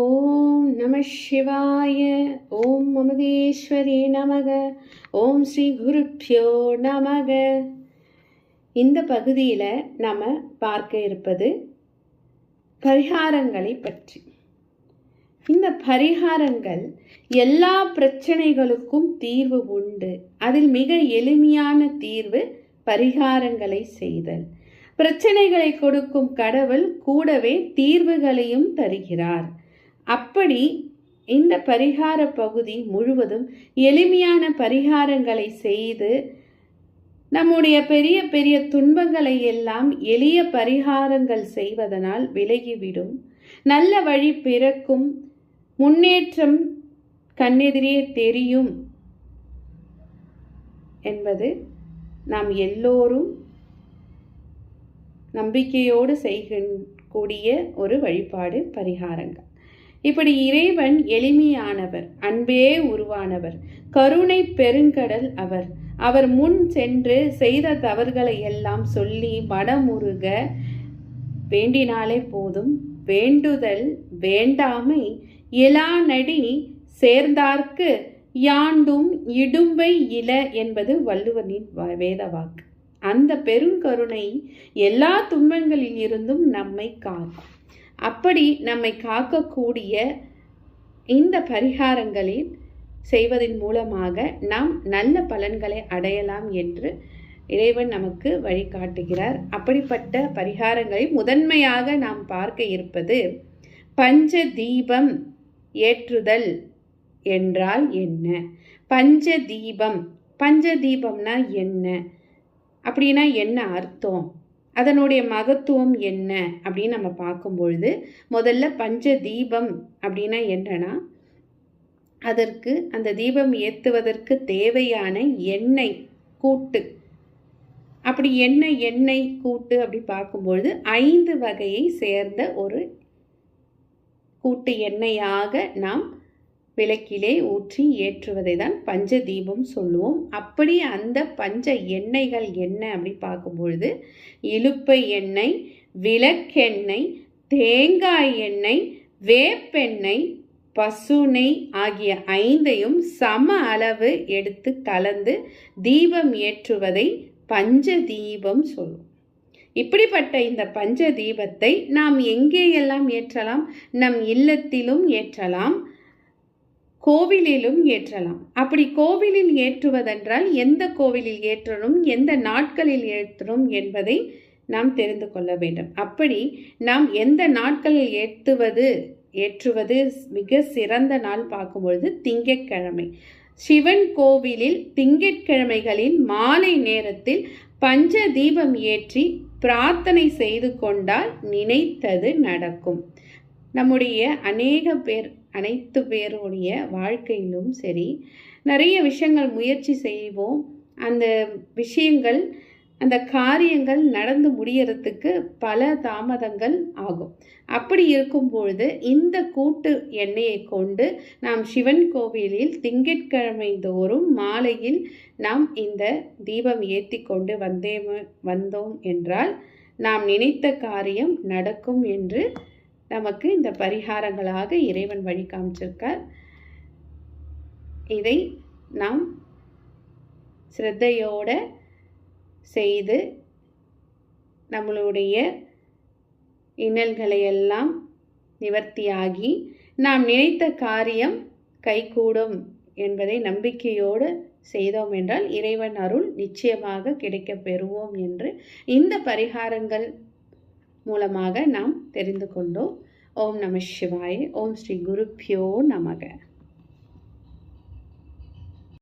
ஓம் நம சிவாய ஓம் மமதேஸ்வரி நமக ஓம் ஸ்ரீ குருப்பியோ நமக. இந்த பகுதியில் நாம் பார்க்க இருப்பது பரிகாரங்களை பற்றி. இந்த பரிகாரங்கள் எல்லா பிரச்சனைகளுக்கும் தீர்வு உண்டு. அதில் மிக எளிமையான தீர்வு பரிகாரங்களை செய்தல். பிரச்சனைகளை கொடுக்கும் கடவுள் கூடவே தீர்வுகளையும் தருகிறார். அப்படி இந்த பரிகார பகுதி முழுவதும் எளிமையான பரிகாரங்களை செய்து நம்முடைய பெரிய பெரிய துன்பங்களை எல்லாம் எளிய பரிகாரங்கள் செய்வதனால் விலகிவிடும். நல்ல வழி பிறக்கும். முன்னேற்றம் கண்ணெதிரே தெரியும் என்பது நாம் எல்லோரும் நம்பிக்கையோடு செய்யக்கூடிய ஒரு வழிபாடு பரிகாரங்கள். இப்படி இறைவன் எளிமையானவர் அன்பே உருவானவர் கருணை பெருங்கடல் அவர். அவர் முன் சென்று செய்த தவறுகளை எல்லாம் சொல்லி மனமுருக வேண்டினாலே போதும் வேண்டுதல் வேண்டாமை இலானடி சேர்ந்தார்க்கு யாண்டும் இடும்பை இல என்பது வள்ளுவனின் வேத வாக்கு. அந்த பெருங்கருணை எல்லா துன்பங்களில் இருந்தும் நம்மை காக்கும். அப்படி நம்மை காக்கக்கூடிய இந்த பரிகாரங்களில் செய்வதன் மூலமாக நாம் நல்ல பலன்களை அடையலாம் என்று இறைவன் நமக்கு வழிகாட்டுகிறார். அப்படிப்பட்ட பரிகாரங்களை முதன்மையாக நாம் பார்க்க இருப்பது பஞ்ச தீபம் ஏற்றுதல் என்றால் என்ன? பஞ்ச தீபம் பஞ்ச தீபம்னா என்ன? அப்படின்னா என்ன அர்த்தம்? அதனுடைய மகத்துவம் என்ன அப்படின்னு நம்ம பார்க்கும்பொழுது முதல்ல பஞ்ச தீபம் அப்படின்னா என்னன்னா அதற்கு அந்த தீபம் ஏற்றுவதற்கு தேவையான எண்ணெய் கூட்டு. அப்படி என்ன எண்ணெய் கூட்டு அப்படி பார்க்கும்பொழுது ஐந்து வகையை சேர்ந்த ஒரு கூட்டு எண்ணெயாக நாம் விளக்கிலே ஊற்றி ஏற்றுவதை தான் பஞ்ச தீபம் சொல்லுவோம். அப்படி அந்த பஞ்ச எண்ணெய்கள் என்ன அப்படி பார்க்கும்பொழுது இலுப்பை எண்ணெய் விளக்கெண்ணெய் தேங்காய் எண்ணெய் வேப்பெண்ணெய் பசுனை ஆகிய ஐந்தையும் சம அளவு எடுத்து கலந்து தீபம் ஏற்றுவதை பஞ்ச தீபம் சொல்லும். இப்படிப்பட்ட இந்த பஞ்ச தீபத்தை நாம் எங்கேயெல்லாம் ஏற்றலாம்? நம் இல்லத்திலும் ஏற்றலாம். கோவிலிலும் ஏற்றலாம். அப்படி கோவிலில் ஏற்றுவதென்றால் எந்த கோவிலில் ஏற்றணும் எந்த நாட்களில் ஏற்றணும் என்பதை நாம் தெரிந்து கொள்ள வேண்டும். அப்படி நாம் எந்த நாட்களில் ஏற்றுவது ஏற்றுவது மிக சிறந்த நாள் பார்க்கும்பொழுது திங்கட்கிழமை. சிவன் கோவிலில் திங்கட்கிழமைகளில் மாலை நேரத்தில் பஞ்ச தீபம் ஏற்றி பிரார்த்தனை செய்து கொண்டால் நினைத்தது நடக்கும். நம்முடைய அநேக பேர் அனைத்து பேருடைய வாழ்க்கையிலும் சரி நிறைய விஷயங்கள் முயற்சி செய்வோம். அந்த விஷயங்கள் அந்த காரியங்கள் நடந்து முடியறதுக்கு பல தாமதங்கள் ஆகும். அப்படி இருக்கும் பொழுது இந்த கூட்டு எண்ணெயை கொண்டு நாம் சிவன் கோவிலில் திங்கட்கிழமை தோறும் மாலையில் நாம் இந்த தீபம் ஏற்றி கொண்டு வந்தே வந்தோம் என்றால் நாம் நினைத்த காரியம் நடக்கும் என்று நமக்கு இந்த பரிகாரங்களாக இறைவன் வழி காமிச்சிருக்கார். இதை நாம் ஸ்ரத்தையோட செய்து நம்மளுடைய இன்னல்களை எல்லாம் நிவர்த்தியாகி நாம் நினைத்த காரியம் கைகூடும் என்பதை நம்பிக்கையோடு செய்தோம் என்றால் இறைவன் அருள் நிச்சயமாக கிடைக்க பெறுவோம் என்று இந்த பரிகாரங்கள் மூலமாக நாம் தெரிந்து கொண்டோம். ஓம் நம சிவாய ஓம் ஸ்ரீ குருப்பியோ நமக